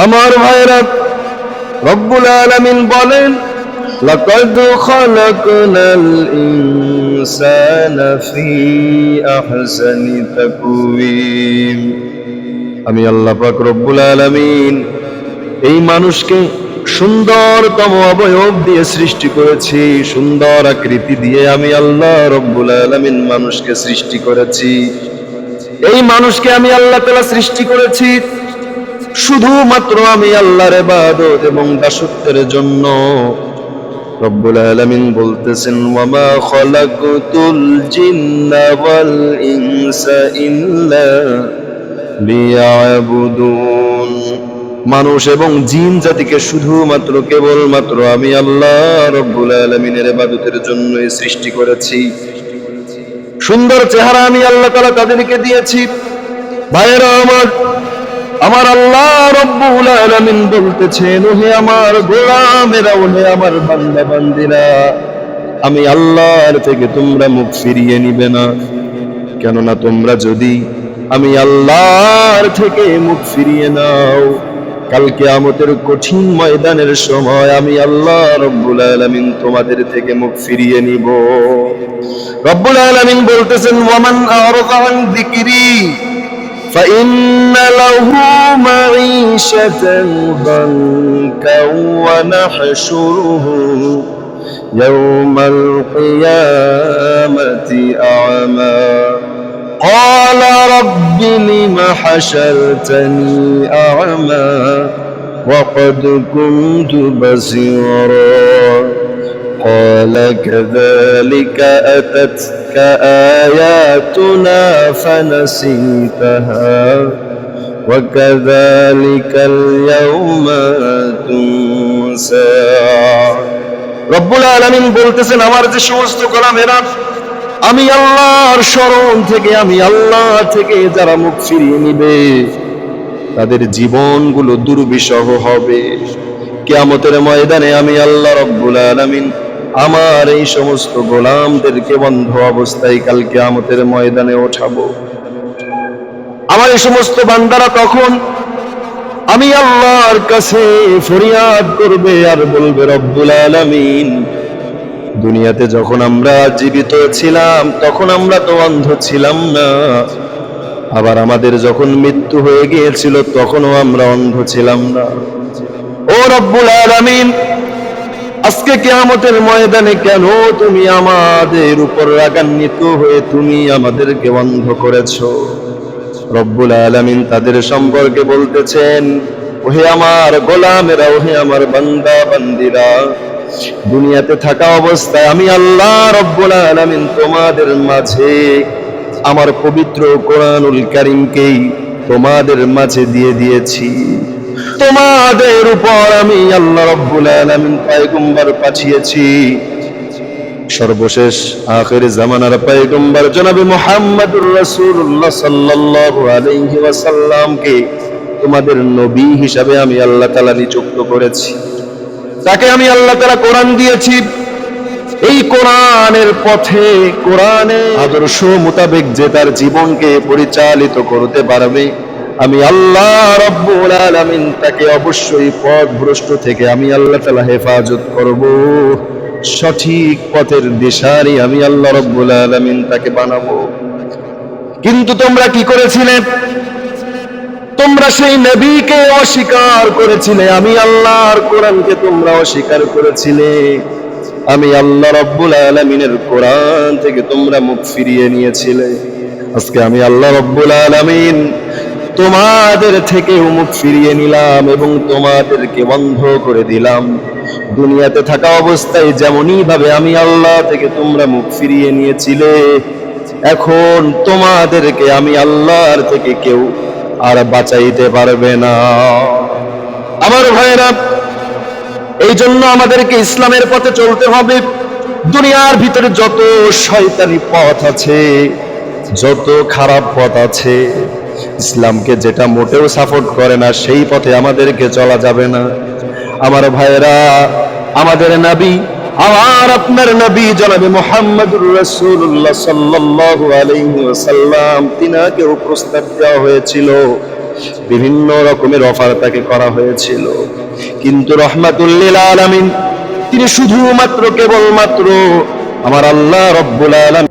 আমার ভাইরা রব্বুল আলামিন বলেন لقد خلقنا الإنسان في أحسن تقويم আমি আল্লাহ পাক রব্বুল আলামিন এই মানুষকে সুন্দরতম অবয়ব দিয়ে সৃষ্টি করেছি সুন্দর আকৃতি দিয়ে আমি আল্লাহ রব্বুল আলামিন মানুষকে সৃষ্টি করেছি এই মানুষকে আমি আল্লাহ তাআলা সৃষ্টি করেছি শুধুমাত্র আমি আল্লাহর ইবাদত এবং দাসত্বের জন্য। রব্বুল আলামিন বলতেছেন, ওয়ামা খলাকতুল জিন্না ওয়াল ইনসা ইল্লা লিয়াবুদুন। মানুষ এবং জিন জাতিকে শুধুমাত্র, কেবলমাত্র আমি আল্লাহ রব্বুল আলামিনের ইবাদতের জন্যই সৃষ্টি করেছি। সুন্দর চেহারা আমি আল্লাহ তাআলা তাদেরকে দিয়েছি। ভাইয়েরা আমার আমার আল্লাহ রব্বুল আলামিন বলতেছেন ওহে আমার গোলামেরা, ওহে আমার বান্দা বান্দিরা আমি আল্লাহর থেকে তোমরা মুখ ফিরিয়ে নিবে না। কেননা তোমরা যদি আমি আল্লাহর থেকে মুখ ফিরিয়ে নাও কালকে আমতের কঠিন ময়দানের সময় আমি আল্লাহ রব্বুল আলামিন তোমাদের থেকে মুখ ফিরিয়ে নিব। রব্বুল আলামিন বলতেছেন ওয়ামান আরযা আন যিকরি فإن له معيشة ضنكا ونحشره يوم القيامة أعمى. قال رب لم حشرتني أعمى وقد كنت بصيرا. قال كذلك أتتك آياتنا فنسيتها وكذلك اليوم تنسى রব্বুল আলামিন বলতেছেন আমার যে সমস্ত গোলামেরা আমি আল্লাহর স্মরণ থেকে আমি আল্লাহ থেকে যারা মুখ ফিরিয়ে নিবে তাদের জীবনগুলো দুর্বিষহ হবে কিয়ামতের ময়দানে আমি আল্লাহ রব্বুল আলামিন আমার এই সমস্ত গোলামদেরকে বন্ধ অবস্থায় কালকে কিয়ামতের ময়দানে ওঠাবো। আমার এই সমস্ত বান্দারা তখন আমি আল্লাহর কাছে ফরিয়াদ করবে আর বলবে, রব্বুল আলামিন, দুনিয়াতে যখন আমরা জীবিত ছিলাম, তখন আমরা তো অন্ধ ছিলাম না। আবার আমাদের যখন মৃত্যু হয়ে গিয়েছিল, তখনও আমরা অন্ধ ছিলাম না। ও রব্বুল আলামিন আজকে কেয়ামতের ময়দানে কেন তুমি আমাদের উপর রাগান্বিত হয়ে তুমি আমাদেরকে বন্ধ করেছ? রব্বুল আলামিন তাদের সম্পর্কে বলতেছেন, ওহে আমার গোলামেরা, ওহে আমার বান্দা, বান্দিরা, দুনিয়াতে থাকা অবস্থায় আমি আল্লাহ রব্বুল আলামিন তোমাদের মাঝে, আমার পবিত্র কোরআনুল কারীমকেই তোমাদের মাঝে দিয়ে দিয়েছি। তোমাদের উপর আমি আল্লাহ রব্বুল আলামিন পয়গম্বর পাঠিয়েছি। সর্বশেষ আখের জামানার পয়গম্বর জনাবে মুহাম্মদুর রাসূলুল্লাহ সাল্লাল্লাহু আলাইহি ওয়াসাল্লামকে তোমাদের নবী হিসাবে আমি আল্লাহ তাআলা নিযুক্ত করেছি। তাকে আমি আল্লাহ তাআলা কোরআন দিয়েছি। এই কোরআনের পথে কোরআনে আদর্শ মোতাবেক যে তার জীবনকে পরিচালিত করতে পারবে আমি আল্লাহ রব্বুল আলামিন তাকে অবশ্যই পথ ভ্রষ্ট থেকে আমি আল্লাহ তাআলা হেফাজত করব। সঠিক পথের দিশারি আমি আল্লাহ রব্বুল আলামিন তাকে বানাবো। কিন্তু তোমরা কি করেছিলে? তোমরা সেই নবীকে অস্বীকার করেছিলে, আমি আল্লাহর কোরআনকে তোমরা অস্বীকার করেছিলে। আমি আল্লাহ রব্বুল আলামিনের কোরআন থেকে তোমরা মুখ ফিরিয়ে নিয়েছিলে। আজকে আমি আল্লাহ রব্বুল আলামিন তোমাদের থেকে মুখ ফিরিয়ে নিলাম এবং তোমাদেরকে বন্ধ করে দিলাম। দুনিয়াতে থাকা অবস্থায় যেমনই ভাবে আমি আল্লাহ থেকে তোমরা মুখ ফিরিয়ে নিয়েছিলে, এখন তোমাদেরকে আমি আল্লাহর থেকে কেউ আর বাঁচাইতে পারবে না। আমার ভাইয়েরা এই জন্য আমাদেরকে ইসলামের পথে চলতে হবে। দুনিয়ার ভিতরে যত শয়তানি পথ আছে, যত খারাপ পথ আছে ইসলামকে যেটা মোটেও সাপোর্ট করে না, সেই পথে আমাদেরকে চলা যাবে না। আমার ভাইয়েরা, আমাদের নবী, আমার আপনার নবী প্রস্তাব দেওয়া হয়েছিল। বিভিন্ন রকমের অফার তাকে করা হয়েছিল। কিন্তু রহমাতুল্লিল আলামিন, তিনি শুধুমাত্র কেবলমাত্র আমার আল্লাহ রব্বুল আলামিন।